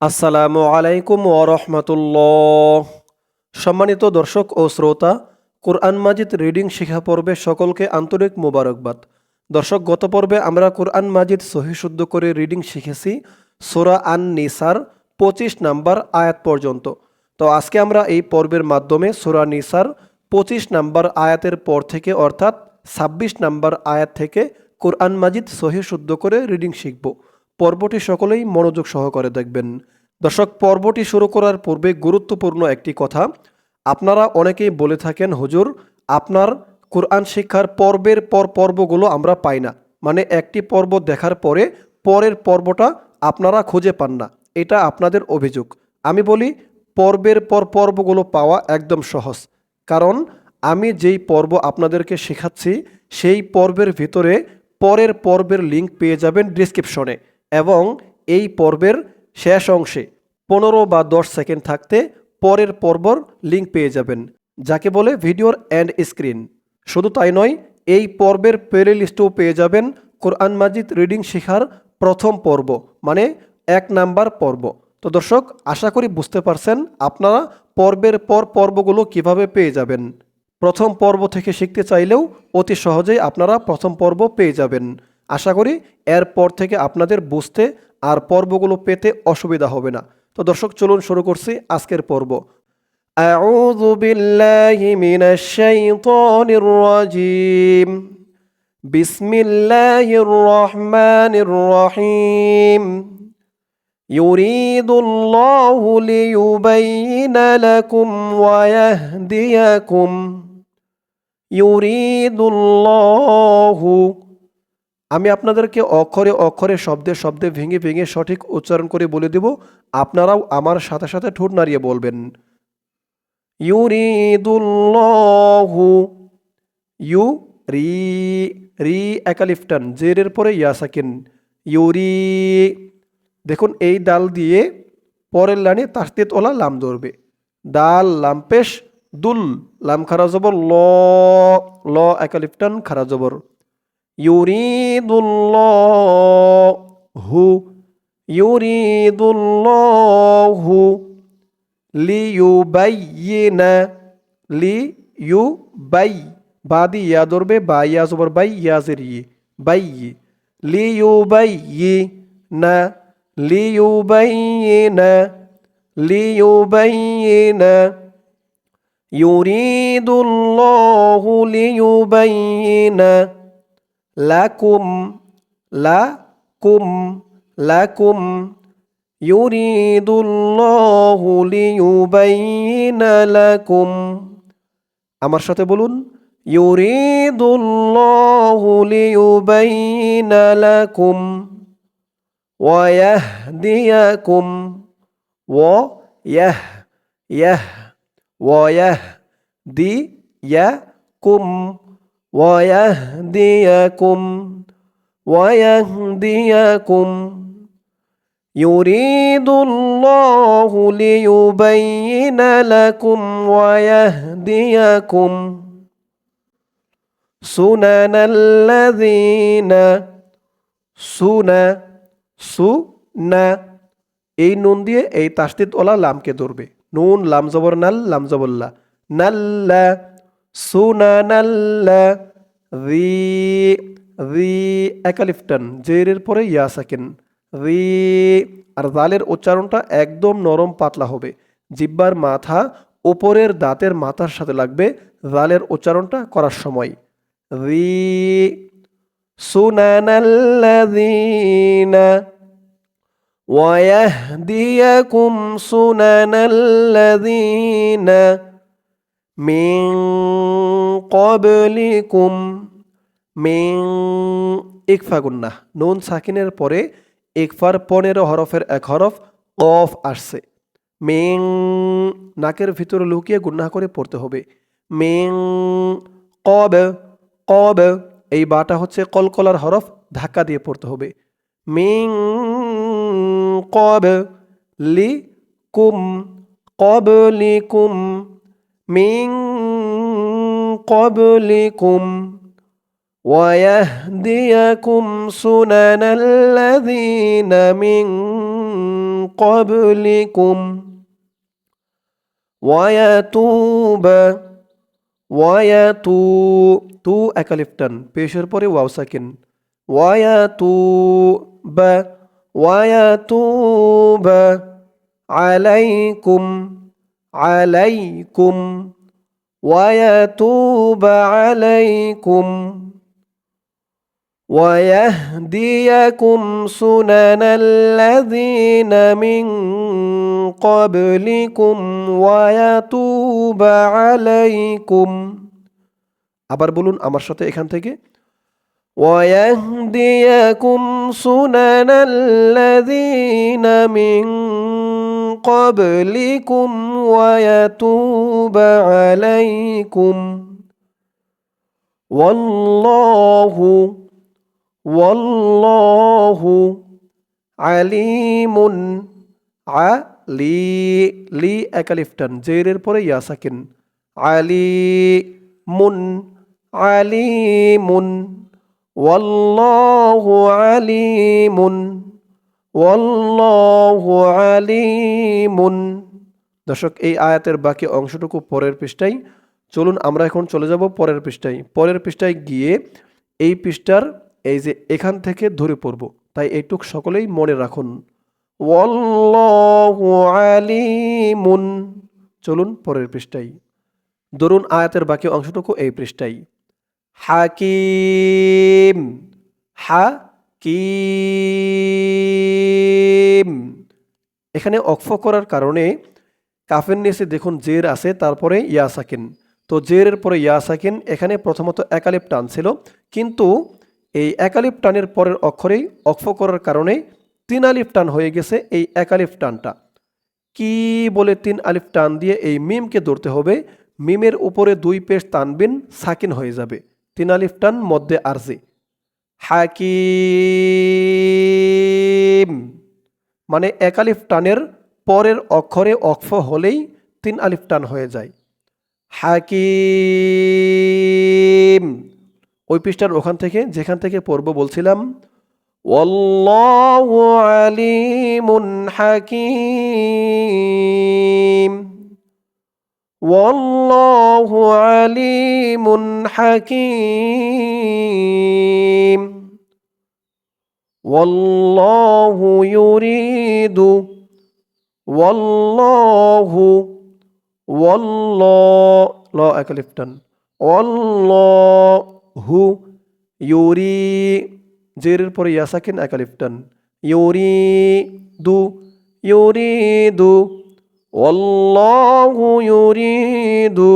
আসসালামু আলাইকুম ওরহমতুল্লাহ সম্মানিত দর্শক ও শ্রোতা, কোরআন মাজিদ রিডিং শিখা পর্বে সকলকে আন্তরিক মোবারকবাদ। দর্শক, গত পর্বে আমরা কোরআন মাজিদ সহি শুদ্ধ করে রিডিং শিখেছি, সোরা আন নিসার পঁচিশ নাম্বার আয়াত পর্যন্ত। তো আজকে আমরা এই পর্বের মাধ্যমে সোরা নিসার পঁচিশ নাম্বার আয়াতের পর থেকে, অর্থাৎ ছাব্বিশ নাম্বার আয়াত থেকে কোরআন মাজিদ সহি শুদ্ধ করে রিডিং শিখব। পর্বটি সকলেই মনোযোগ সহকারে দেখবেন। দর্শক, পর্বটি শুরু করার পূর্বে গুরুত্বপূর্ণ একটি কথা। আপনারা অনেকেই বলে থাকেন, হুজুর, আপনার কোরআন শিক্ষার পর্বের পর পর্বগুলো আমরা পাই না। মানে একটি পর্ব দেখার পরে পরের পর্বটা আপনারা খুঁজে পান না। এটা আপনাদের অভিযোগ। আমি বলি, পর্বের পর পর্বগুলো পাওয়া একদম সহজ। কারণ আমি যেই পর্ব আপনাদেরকে শেখাচ্ছি, সেই পর্বের ভিতরে পরের পর্বের লিঙ্ক পেয়ে যাবেন ডিসক্রিপশনে। এবং এই পর্বের শেষ অংশে পনেরো বা দশ সেকেন্ড থাকতে পরের পর্বর লিঙ্ক পেয়ে যাবেন, যাকে বলে ভিডিওর অ্যান্ড স্ক্রিন শুধু তাই নয়, এই পর্বের প্লে লিস্টও পেয়ে যাবেন কোরআন মাজিদ রিডিং শেখার প্রথম পর্ব মানে এক নাম্বার পর্ব। তো দর্শক, আশা করি বুঝতে পারছেন আপনারা পর্বের পর পর্বগুলো কীভাবে পেয়ে যাবেন। প্রথম পর্ব থেকে শিখতে চাইলেও অতি সহজেই আপনারা প্রথম পর্ব পেয়ে যাবেন। আশা করি এরপর থেকে আপনাদের বুঝতে আর পর্বগুলো পেতে অসুবিধা হবে না তো দর্শক চলুন শুরু করছি আজকের পর্ব أعوذ بالله من الشيطان الرجيم بسم الله الرحمن الرحيم يريد الله ليبين لكم ويهديكم يريد الله আমি আপনাদেরকে অক্ষরে অক্ষরে, শব্দে শব্দে, ভেঙে ভেঙে সঠিক উচ্চারণ করে বলে দেব। আপনারাও আমার সাথে সাথে ঠোঁট নাড়িয়ে বলবেন। ইউরিদুল্লাহু, ইউ, রি রি, একালিফটান, জেরের পরে ইয়াসাকিন। ইউরি, দেখুন, এই ডাল দিয়ে পরের লানে তাস্তিত ওলা লাম ধরবে। ডাল, লাম পেশ, দুল, লাম খারা জবর, ল ল, একালিফটান, খারা জবর। ইউরিদুল্লাহু ইউরিদুল্লাহু লিউবাইয়িনা লিউবাই বাদি ইয়া ধরবে বা ইয়া জবর বাই ইয়াজের ই বাই লিউবাইয়ি না লিউবাইয়িনা লিউবাইয়িনা يريد الله ليبين لكم لكم لكم يريد الله ليبين لكم আমার সাথে বলুন يريد الله ليبين لكم ويهديكم ويه يه ويهديكم ويهديكم ويهديكم يريد الله ليبين لكم ويهديكم سنن الذين সুনা সুনা এই নুন দিয়ে এই তাস্তিদ ওলা লামকে ধরবে নুন লাম জবর নাল লাম জবল্লা নাল্লা সুনা নাল্লা রি রি একালিফটান জেরের পরে ইয়া সাকিন রি আর জালের উচ্চারণটা একদম নরম পাতলা হবে জিব্বার মাথা ওপরের দাঁতের মাথার সাথে লাগবে জালের উচ্চারণটা করার সময় রি সুনানাল্লাযীনা ويهديكم سنن الذين من قبلكم من ইকফা গুন্না নুন সাকিনের পরে ইকফার পনেরো হরফের এক হরফ কফ আসছে মেং নাকের ভিতরে লুকিয়ে গুন্না করে পড়তে হবে মেং কব কব এই বাটা হচ্ছে কলকলার হরফ ধাক্কা দিয়ে পড়তে হবে মিং কব লি কুম কবলিকুম من قبلكم ويهديكم سنن الذين من قبلكم ويتوب ويتو تو اكلفتن بيشر بوري واو ساكن ويتوب ويتوب عليكم. বা আলাইকুম আলাইকুম ويتوب عليكم ويهديكم سنن الذين من قبلكم ويتوب عليكم আবার বলুন আমার সাথে এখান থেকে ويهديكم سنن الذين من قبلكم ويتوب عليكم والله والله عليم আলি লি একালিফটান জেরের পরে ইয়া সাকিন আলি মুন আলিমুন والله عليم والله عليم দর্শক, এই আয়াতের বাকি অংশটুকু পরের পৃষ্ঠায়। চলুন আমরা এখন চলে যাব পরের পৃষ্ঠায়। পরের পৃষ্ঠায় গিয়ে এই পৃষ্ঠার এই যে এখান থেকে ধরে পড়ব। তাই এইটুক সকলেই মনে রাখুন। আলিমুন। চলুন পরের পৃষ্ঠায়। ধরুন আয়াতের বাকি অংশটুকু এই পৃষ্ঠায়। হাকিম। হাকিম। এখানে অক্ষ করার কারণে কাফের নিচে দেখুন জের আছে, তারপরে ইয়া সাকিন তো জেরের পরে ইয়া সাকিন এখানে প্রথমত একালিপ টান ছিল, কিন্তু এই একালিপ টানের পরের অক্ষরেই অক্ফ করার কারণে তিন আলিফ টান হয়ে গেছে এই একালিফ টানটা। কি বলে তিন আলিফ টান দিয়ে এই মিমকে ধরতে হবে? মিমের উপরে দুই পেশ টানবিন সাকিন হয়ে যাবে। তিন আলিফ টান মধ্যে আরজি। হাকিম। মানে একালিফ টানের পরের অক্ষরে অক্ষ হলেই তিন আলিফ টান হয়ে যায় হাকিম ওই পৃষ্ঠার ওখান থেকে যেখান থেকে পড়ব বলছিলাম والله عليم حكيم والله عليم حكيم والله يريد ওয়াল্লাহু ওয়াল্লাহ ল একলিফটন ওয়াল্লাহু ইউরি জেরের পরে ইয়াসাকিন একলিফটন ইউরি দু ইউরি দু ওয়াল্লাহু ইউরি দু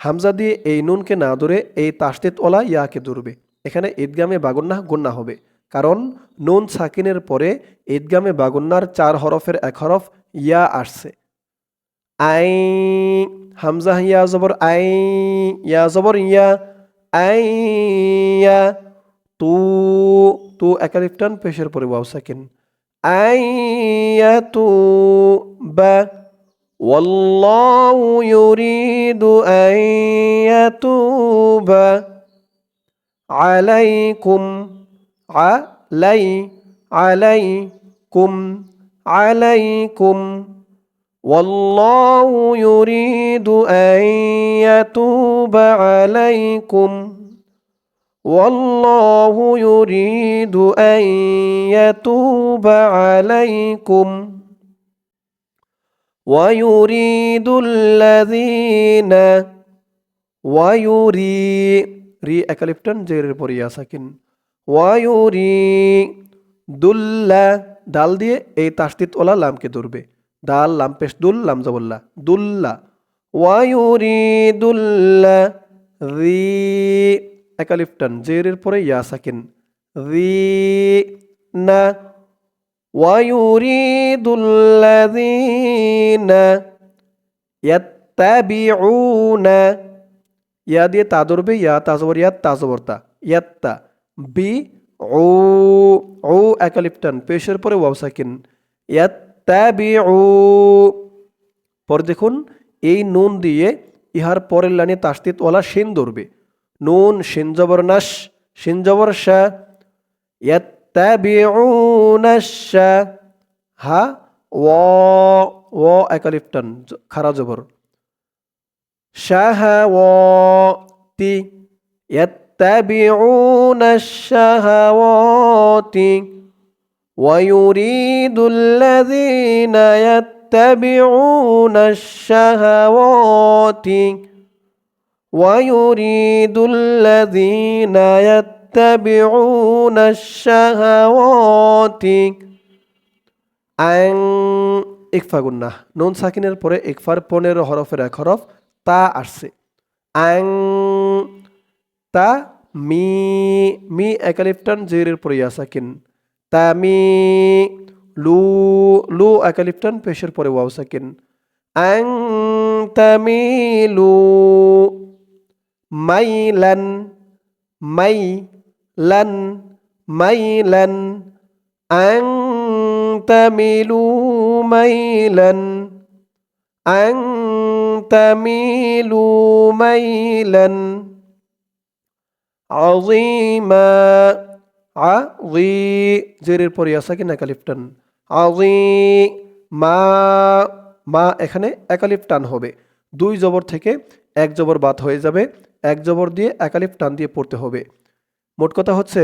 হামজা দিয়ে এই নুনকে না ধরে এই তাস্তেতওয়ালা ইয়াকে ধরবে। এখানে ঈদগামে বাগন্না গন্যা হবে। কারণ নুন সাকিনের পরে ঈদগামে বাগুন্নার চার হরফের এক হরফ ইয়া আসছে। আই হামজা ইয়া জবর আই ইয়া জবর ইয়া আই ইয়া, তু তু একালিফ টান পেশের পরে ওয়াও সাকিন। আইয়াতুব ওয়াল্লাহু ইউরিদু আইয়াতুব আলাইকুম يريد أن يتوب عليكم علي عليكم عليكم والله يريد أن يتوب عليكم والله يريد أن يتوب عليكم ويريد الذين ويري রি একালিপ্টন জেরের পরে ইয়া সাকিন ওয়ায়ুরি দুল্লা ডাল দিয়ে এই তাস্তিত ওলা লামকে ধরবে দাল লাম পেশ দুল লাম জবল্লা দুল্লা ওয়ায়ুরি দুল্লা রি একালিপ্টন জেরের পরে ইয়া সাকিন রি না ويريد الذين يتبعون ইয়া দিয়ে তা ধরবে ইয়া তাজবর ইয়া তাজবরতা ইয়াত্তা বি ও ও একালিপটান পেশের পরে ওয়াবসাকিন সাকিন। ত্যাবি ও পরে দেখুন, এই নুন দিয়ে ইহার পরের লাইনে তাস্তিত ওলা সেন ধরবে। নুন সেনজবর নাস, সেন জবর শাহ হা, ও ও একালিপটান খারা জবর। শাহ ও, তি। يتبعون الشهوات ويريد الذين يتبعون الشهوات ويريد الذين يتبعون الشهوات আং ইকফা গুন্না নুন সাকিনের পরে ইকফার পনেরো হরফের এক হরফ তা আসছে আং তা মি মি একালিফটান জেরের পরে ইয়াসাকিন তা মি, লু লু একালিফটান পেশের পরে ওয়াও সাকিন আং তামিলু লু, মাই লান মাইলান আং তামিলু মাইলান আং তামিলু মাইলান عظيما عظي জেরের পরে আসা কিনা একালিফ টান আজি মা মা এখানে একালিফ টান হবে দুই জবর থেকে এক জবর বাদ হয়ে যাবে এক জবর দিয়ে একালিফ টান দিয়ে পড়তে হবে মোট কথা হচ্ছে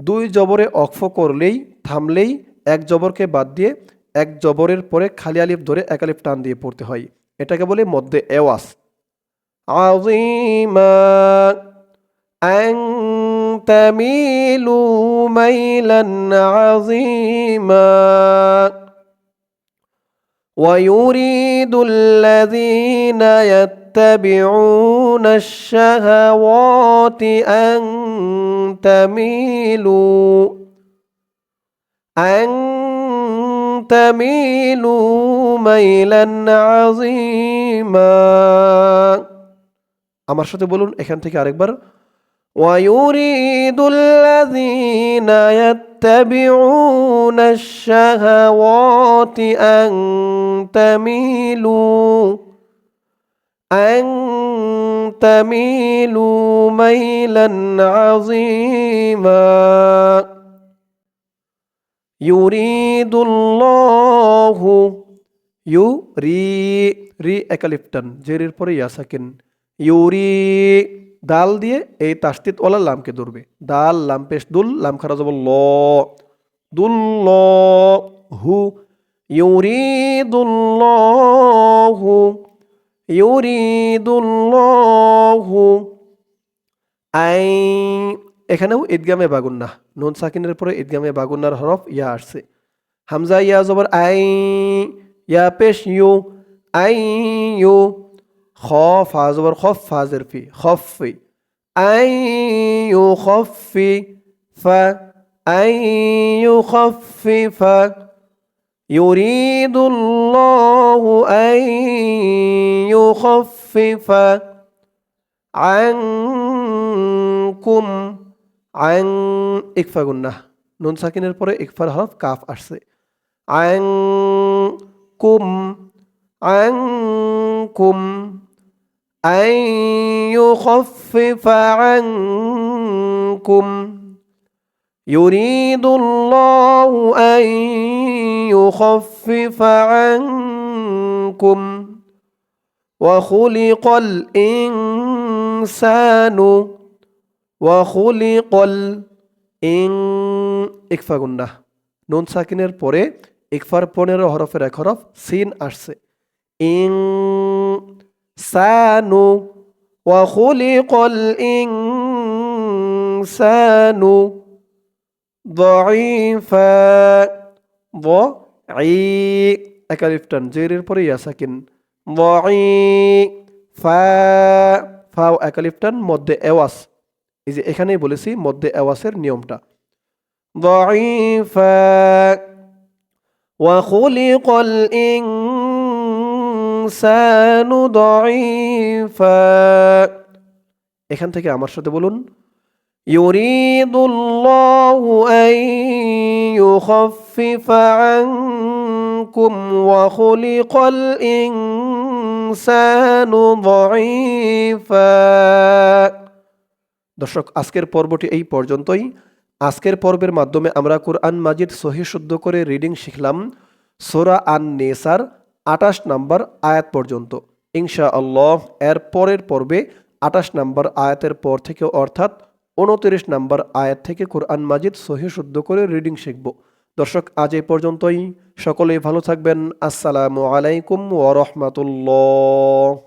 দুই জবরে অক্ফ করলেই থামলেই এক জবরকে বাদ দিয়ে এক জবরের পরে খালি আলিফ ধরে এক আলিফ টান দিয়ে পড়তে হয় এটাকে বলে মধ্যে এওয়াস عظيما أن تميلوا ميلا عظيما ويريد الذين يتبعون الشهوات أن تميلوا أن تميلوا ميلا عظيما আমার সাথে বলুন এখান থেকে আরেকবার ويريد الذين يتبعون الشهوات أن تميلوا أن تميلوا ميلا عظيما. يريد الله يري ري أكاليفتن جرير بري ياسكن يريد দাল দিয়ে এই তাস্তিত ওলা লামকে ধরবে। দাল লাম পেশ দুল, লাম খারা যাব ল। দুল ল হু ইউরিদুল্লাহু ইউরিদুল্লাহু। আই, এখানেও ঈদগামে বাগুন্না। নুন সাকিনের পরে ঈদগামে বাগুন্নার হরফ ইয়া আসছে। হামজা ইয়া জবর আই, ইয়া পেশ ইউ, আই ইউ। খ ফা জবর খফ ফাজের ফি খফি আই ইউ খফি ফা আই ইউ খফি ফা يريد الله أن يخفف عنكم عن ইকফা গুন্না নুন সাকিনের পরে ইকফার হরফ কাফ আসছে عنكم عنكم أن يخفف عنكم يريد الله أن يخفف عنكم وخلق الإنسان وخلق الإن ইকফা গুন্না নুন সাকিনের পরে ইকফার পনেরো হরফের এক হরফ সিন আসছে ইং সানু وخلق الإنسان ضعيفا ضعي একালিফটান জেরের পরে ইয়া সাকিন ضعي ফা ফাও একালিফটান মধ্যে এওয়াস এই যে এখানেই বলেছি মধ্যে এওয়াসের নিয়মটা ضعيفا وخلق الإنسان ইনসানু দাঈফা এখান থেকে আমার সাথে বলুন, ইউরিদুল্লাহু আন ইউখাফফিফা আনকুম ওয়া খুলিকাল ইনসানু দাঈফা। দর্শক, আজকের পর্বটি এই পর্যন্তই। আজকের পর্বের মাধ্যমে আমরা কোরআন মাজিদ সহি শুদ্ধ করে রিডিং শিখলাম। সোরা আন নেসার আটাশ নাম্বার আয়াত পর্যন্ত। ইনশা আল্লাহ এর পরের পর্বে আটাশ নাম্বার আয়াতের পর থেকে অর্থাৎ উনতিরিশ নাম্বার আয়াত থেকে কোরআন মাজিদ সহি শুদ্ধ করে রিডিং শিখব। দর্শক, আজ এ পর্যন্তই। সকলেই ভালো থাকবেন। আসসালামু আলাইকুম ওয়া রাহমাতুল্লাহ।